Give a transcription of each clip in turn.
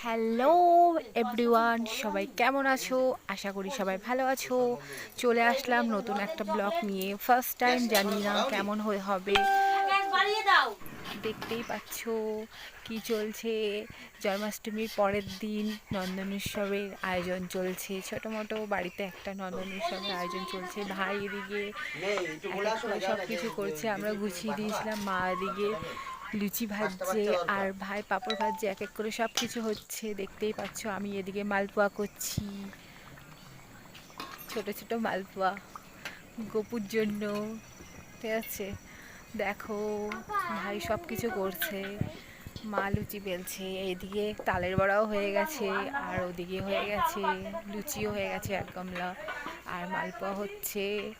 Hello everyone সবাই কেমন আছো? আশা করি সবাই ভালো আছো। চলে আসলাম নতুন একটা ব্লগ নিয়ে। ফার্স্ট টাইম জানি না কেমন হয়ে হবে। দেখতেই পাচ্ছ কি চলছে। জন্মাষ্টমীর পরের দিন নন্দন উৎসবের আয়োজন চলছে। ছোটো মোটো বাড়িতে একটা নন্দন উৎসবের আয়োজন চলছে। ভাই এদিকে সব কিছু করছে। আমরা গুছিয়ে দিয়েছিলাম মা এদিকে। লুচি ভাজছে আর ভাই পাঁপড় ভাজছে এক এক করে সব কিছু হচ্ছে দেখতেই পাচ্ছ আমি এদিকে মালপোয়া করছি। ছোট ছোট মালপোয়া গপুর জন্য ঠিক আছে? দেখো ভাই সব কিছু করছে মা লুচি বেলছে এইদিকে তালের বড়াও হয়ে গেছে আর ওদিকে হয়ে গেছে লুচিও হয়ে গেছে এক গামলা। আর মালপোয়া হচ্ছে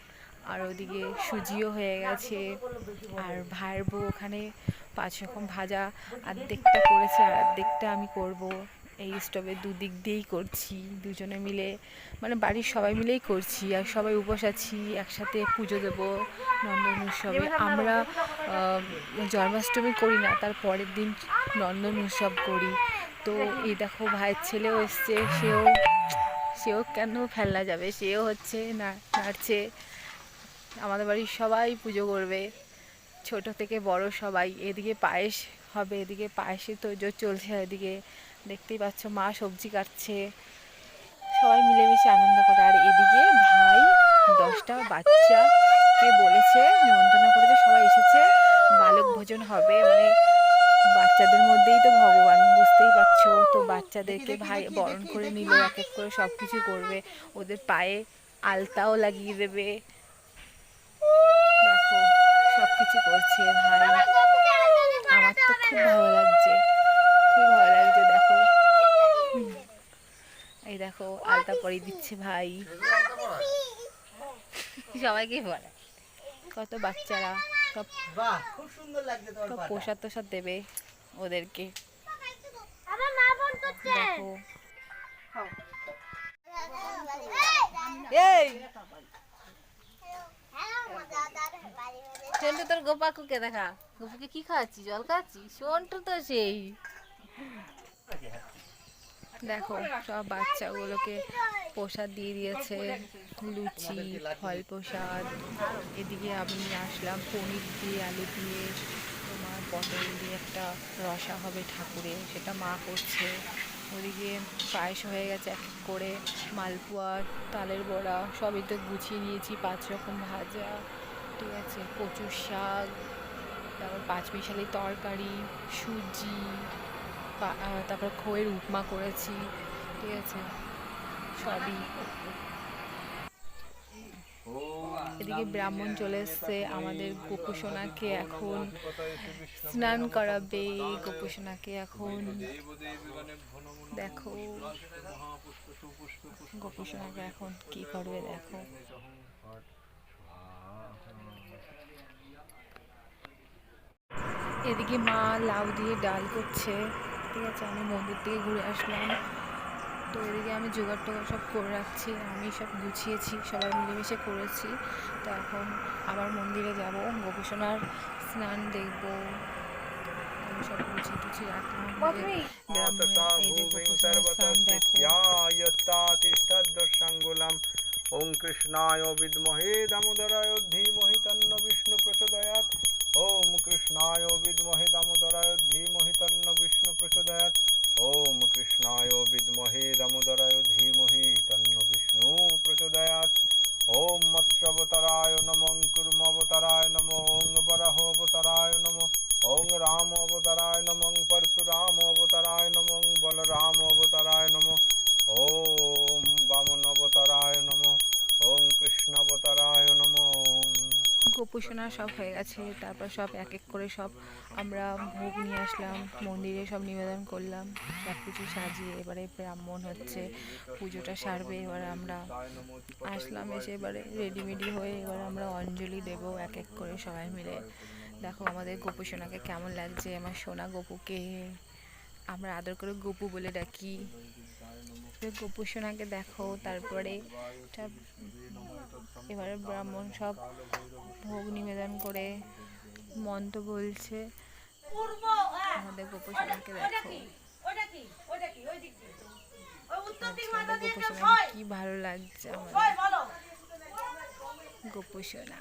আর ওদিকে সুজিও হয়ে গেছে আর ভাইয়ের বউ ওখানে পাঁচ রকম ভাজা অর্ধেকটা করেছে আর অর্ধেকটা আমি করব। এই স্টোভে দুদিক দিয়েই করছি দুজনে মিলে মানে বাড়ির সবাই মিলেই করছি আর সবাই উপোস আছি একসাথে পুজো দেবো নন্দন উৎসবে আমরা জন্মাষ্টমী করি না তার পরের দিন নন্দন উৎসব করি। তো এই দেখো ভাইয়ের ছেলেও এসছে সেও সেও কেন ফেলনা যাবে? সেও হচ্ছে না নাড়ছে। আমাদের বাড়ির সবাই পুজো করবে। ছোট থেকে বড় সবাই এদিকে পায়েস হবে এদিকে পায়েসে তো জোর চলছে এদিকে দেখতেই পাচ্ছ মা সবজি কাটছে। সবাই মিলেমিশে আনন্দ করে। আর এদিকে ভাই দশটা বাচ্চাকে বলেছে নিমন্ত্রণ করেছে সবাই এসেছে বালক ভোজন হবে। মানে বাচ্চাদের মধ্যেই তো ভগবান বুঝতেই পারছ। তো বাচ্চাদেরকে ভাই বরণ করে নিল এক এক করে সব কিছু করবে। ওদের পায়ে আলতাও লাগিয়ে দেবে দেখো সব কিছু ভাই। আমার তো খুব ভালো লাগছে খুব ভালো লাগছে দেখো। এই দেখো আলতা পরিয়ে দিচ্ছে ভাই। সবাইকে বলে কত বাচ্চারা সব বাহ খুব সুন্দর লাগছে তোমার সব পাটা। প্রসাদ তোসাদ দেবে ওদেরকে। সন্টু তোর গোপাকুকে দেখা। গোপুকে কি খাওয়াচ্ছি জল খাওয়াচ্ছি সন্টু তো সেই। দেখো, সব বাচ্চাগুলোকে প্রসাদ দিয়ে দিয়েছে। লুচি ফল প্রসাদ এদিকে আমি আসলাম পনির দিয়ে, আলু দিয়ে, তোমার পটল দিয়ে একটা রসা হবে ঠাকুরে, সেটা মা করছে। ওদিকে পায়েস হয়ে গেছে এক এক করে, মালপোয়া, তালের বড়া, সবই তো গুছিয়ে নিয়েছি, পাঁচ রকম ভাজা। ঠিক আছে কচুর শাক, তারপর পাঁচমিশালি তরকারি, সুজি তারপর খোয়ের উপমা করেছি, ঠিক আছে? সবই। এদিকে ব্রাহ্মণ চলে এসছে, আমাদের গোপুসোনাকে এখন স্নান করাবে, গোপুসোনাকে এখন দেখো। গোপুসোনাকে এখন কি করবে, দেখো। এদিকে মা লাউ দিয়ে ডাল করছে। ঠিক আছে আমি মন্দির থেকে ঘুরে আসলাম। তো এদিকে আমি জোগাড় টোগাড় সব করে রাখছি আমি সব গুছিয়েছি সবাই মিলেমিশে করেছি। তো এখন আবার মন্দিরে যাব গোপীসোনার স্নান দেখব। আমি সব গুছিয়ে টুছিয়ে রাখলাম। স্নান দেখো ওম কৃষ্ণায় বিদ্মহে দামোদরায় ধীমহি তন্ন বিষ্ণু প্রচোদয়াৎ ওম কৃষ্ণায় বিদ্মহে দামোদরায় ধীমহি তন্ন বিষ্ণু প্রচোদয়াৎ ওম কৃষ্ণায় বিদ্মহে দামোদরায় ধীমহি তন্ন বিষ্ণু প্রচোদয়াৎ ওম মৎস্যাবতারায় নমঃ কুর্মবতারায় নমঃ ওং বরাহ অবতারায় নমঃ ওং রাম অবতারায় নমঃ পরশুরাম অবতারায় নমঃ বলরাম অবতারায় নমঃ ওম বামন অবতারায় নমঃ ওং কৃষ্ণ অবতারায় নমঃ গোপুসোনা সব হয়ে গেছে, তারপর সব এক এক করে সব আমরা ভোগ নিয়ে আসলাম, মন্দিরে সব নিবেদন করলাম সব কিছু সাজিয়ে এবারে ব্রাহ্মণ হচ্ছে, পুজোটা সারবে, এবার আমরা আসলাম এসে এবারে রেডিমেডি হয়ে এবার আমরা অঞ্জলি দেব এক এক করে সবাই মিলে। দেখো আমাদের গোপু সোনাকে কেমন লাগছে, আমার সোনা গোপুকে, আমরা আদর করে গোপু বলে ডাকি। গোপু সোনাকে দেখো, তারপরে এবারে ব্রাহ্মণ সব ভোগ নিবেদন করে মন্ত্র বলছে। আমাদের গোপসানকে দেখো। কি ভালো লাগছে আমাদের গোপসোনা।